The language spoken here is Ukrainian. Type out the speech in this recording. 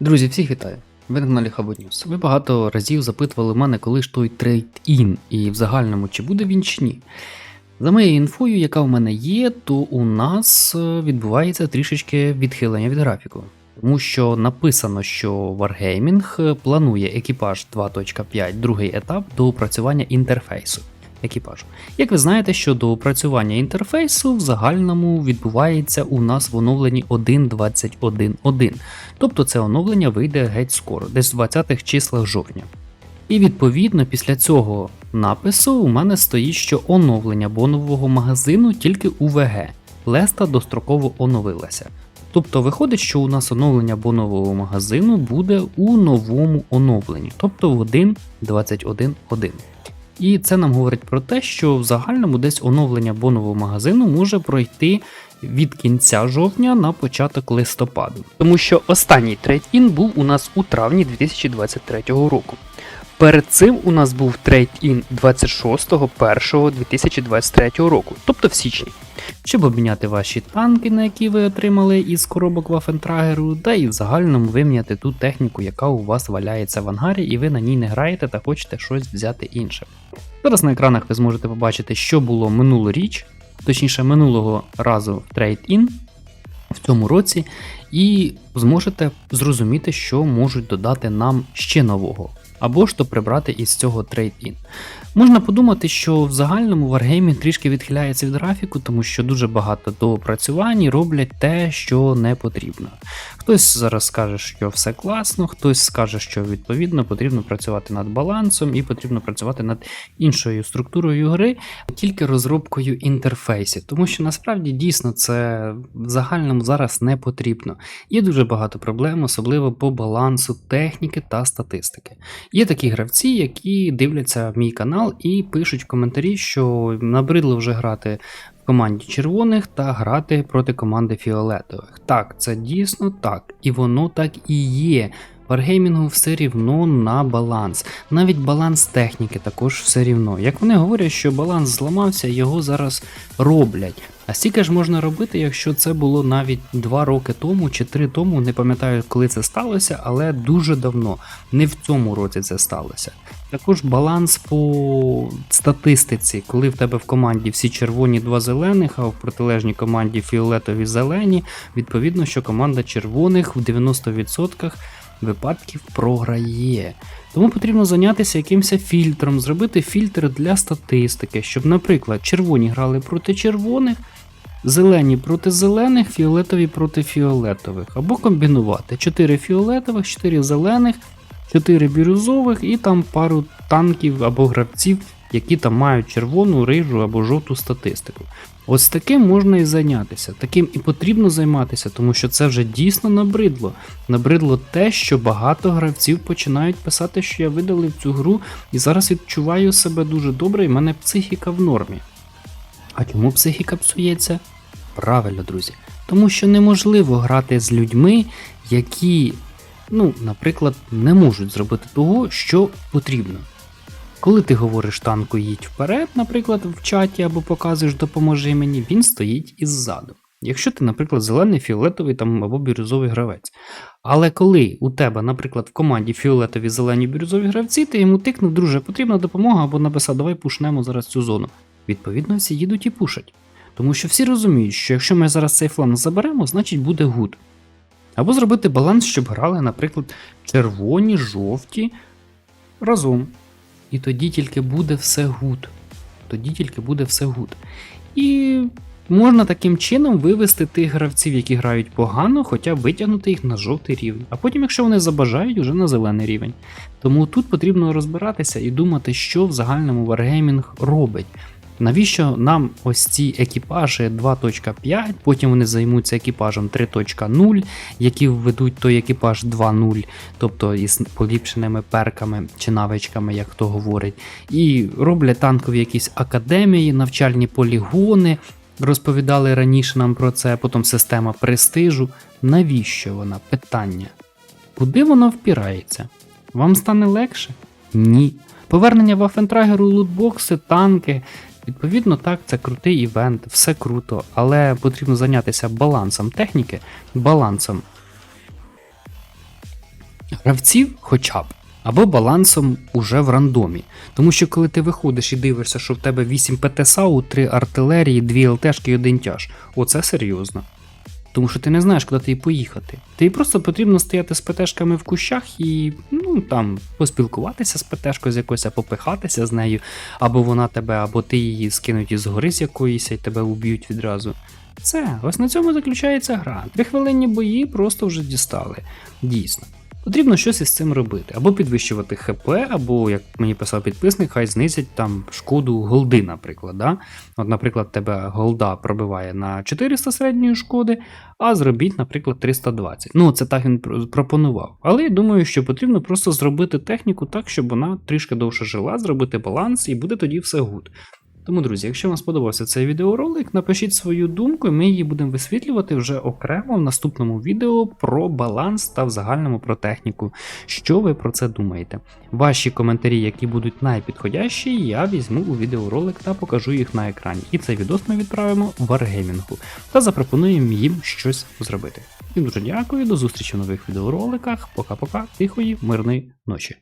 Друзі, всіх вітаю! Ви на каналі Хабот News. Ви багато разів запитували мене, коли ж той трейд-ін, і в загальному чи буде він чи ні. За моєю інфою, яка в мене є, то у нас е, відбувається трішечки відхилення від графіку. Тому що написано, що Wargaming е, планує екіпаж 2.5, другий етап до опрацювання інтерфейсу екіпажу. Як ви знаєте, що до опрацювання інтерфейсу в загальному відбувається у нас в оновленні 1.21.1. Тобто це оновлення вийде геть скоро, десь в 20-х числах жовтня. І відповідно після цього напису у мене стоїть, що оновлення бонового магазину тільки у ВГ. Леста достроково оновилася. Тобто виходить, що у нас оновлення бонового магазину буде у новому оновленні, тобто в 1.21.1. І це нам говорить про те, що в загальному десь оновлення бонового магазину може пройти від кінця жовтня на початок листопаду. Тому що останній трейд-ін був у нас у травні 2023 року. Перед цим у нас був трейд-ін 26.01.2023 року, тобто в січні, щоб обміняти ваші танки, на які ви отримали із коробок Вафентрагеру, та і в загальному виміняти ту техніку, яка у вас валяється в ангарі, і ви на ній не граєте та хочете щось взяти інше. Зараз на екранах ви зможете побачити, що було минулоріч, точніше минулого разу в трейд-ін в цьому році, і зможете зрозуміти, що можуть додати нам ще нового, або ж то прибрати із цього трейд-ін. Можна подумати, що в загальному Wargaming трішки відхиляється від графіку, тому що дуже багато доопрацювань роблять те, що не потрібно. Хтось зараз скаже, що все класно, хтось скаже, що відповідно потрібно працювати над балансом і потрібно працювати над іншою структурою гри, тільки розробкою інтерфейсів, тому що насправді дійсно це в загальному зараз не потрібно. Є дуже багато проблем, особливо по балансу техніки та статистики. Є такі гравці, які дивляться мій канал і пишуть в коментарі, що набридло вже грати в команді червоних та грати проти команди фіолетових. Так, це дійсно так, і воно так і є. Варгеймінгу все рівно на баланс. Навіть баланс техніки також все рівно. Як вони говорять, що баланс зламався, його зараз роблять. А стільки ж можна робити, якщо це було навіть 2 роки тому чи 3 тому, не пам'ятаю, коли це сталося, але дуже давно. Не в цьому році це сталося. Також баланс по статистиці, коли в тебе в команді всі червоні, два зелених, а в протилежній команді фіолетові зелені, відповідно, що команда червоних в 90% випадків програє. Тому потрібно зайнятися якимось фільтром, зробити фільтр для статистики, щоб, наприклад, червоні грали проти червоних, зелені проти зелених, фіолетові проти фіолетових, або комбінувати 4 фіолетових, 4 зелених, 4 бірюзових і там пару танків або гравців, які там мають червону, рижу або жовту статистику. Ось таким можна і зайнятися, таким і потрібно займатися, тому що це вже дійсно набридло. Набридло те, що багато гравців починають писати, що я видалив цю гру і зараз відчуваю себе дуже добре, і в мене психіка в нормі. А чому психіка псується? Правильно, друзі. Тому що неможливо грати з людьми, які, ну, наприклад, не можуть зробити того, що потрібно. Коли ти говориш танку їдь вперед, наприклад, в чаті або показуєш допоможи мені, він стоїть іззаду. Якщо ти, наприклад, зелений, фіолетовий там або бірюзовий гравець. Але коли у тебе, наприклад, в команді фіолетові зелені бірюзові гравці, ти йому тикнув, друже, потрібна допомога, або написав, давай пушнемо зараз цю зону. Відповідно, всі їдуть і пушать. Тому що всі розуміють, що якщо ми зараз цей фланг заберемо, значить буде гуд. Або зробити баланс, щоб грали, наприклад, червоні, жовті разом. І тоді тільки буде все гуд. Тоді тільки буде все гуд. І можна таким чином вивести тих гравців, які грають погано, хоча витягнути їх на жовтий рівень. А потім, якщо вони забажають, уже на зелений рівень. Тому тут потрібно розбиратися і думати, що в загальному Wargaming робить. Навіщо нам ось ці екіпажі 2.5, потім вони займуться екіпажем 3.0, які введуть той екіпаж 2.0, тобто із поліпшеними перками чи навичками, як хто говорить, і роблять танкові якісь академії, навчальні полігони. Розповідали раніше нам про це, потім система престижу. Навіщо вона? Питання. Куди воно впирається? Вам стане легше? Ні. Повернення Вафентрагеру, лутбокси, танки. Відповідно, так, це крутий івент, все круто, але потрібно зайнятися балансом техніки, балансом гравців хоча б. Або балансом уже в рандомі. Тому що коли ти виходиш і дивишся, що в тебе 8 ПТ САУ, 3 артилерії, 2 ЛТшки і 1 тяж. Оце серйозно. Тому що ти не знаєш, куди тобі поїхати. Тобі просто потрібно стояти з ПТшками в кущах і ну там поспілкуватися з ПТшкою з якоюсь, попихатися з нею, або вона тебе, або ти її скинуть із гори з якоїсь і тебе уб'ють відразу. Це, ось на цьому заключається гра. Трихвилинні бої просто вже дістали. Дійсно. Потрібно щось із цим робити, або підвищувати ХП, або, як мені писав підписник, хай знизять там шкоду голди, наприклад. Да? От, наприклад, тебе голда пробиває на 400 середньої шкоди, а зробіть, наприклад, 320. Ну, це так він пропонував. Але я думаю, що потрібно просто зробити техніку так, щоб вона трішки довше жила, зробити баланс, і буде тоді все гуд. Тому, друзі, якщо вам сподобався цей відеоролик, напишіть свою думку, ми її будемо висвітлювати вже окремо в наступному відео про баланс та в загальному про техніку. Що ви про це думаєте? Ваші коментарі, які будуть найпідходящі, я візьму у відеоролик та покажу їх на екрані. І цей відос ми відправимо в Wargaming та запропонуємо їм щось зробити. І дуже дякую, до зустрічі в нових відеороликах. Пока-пока, тихої, мирної ночі.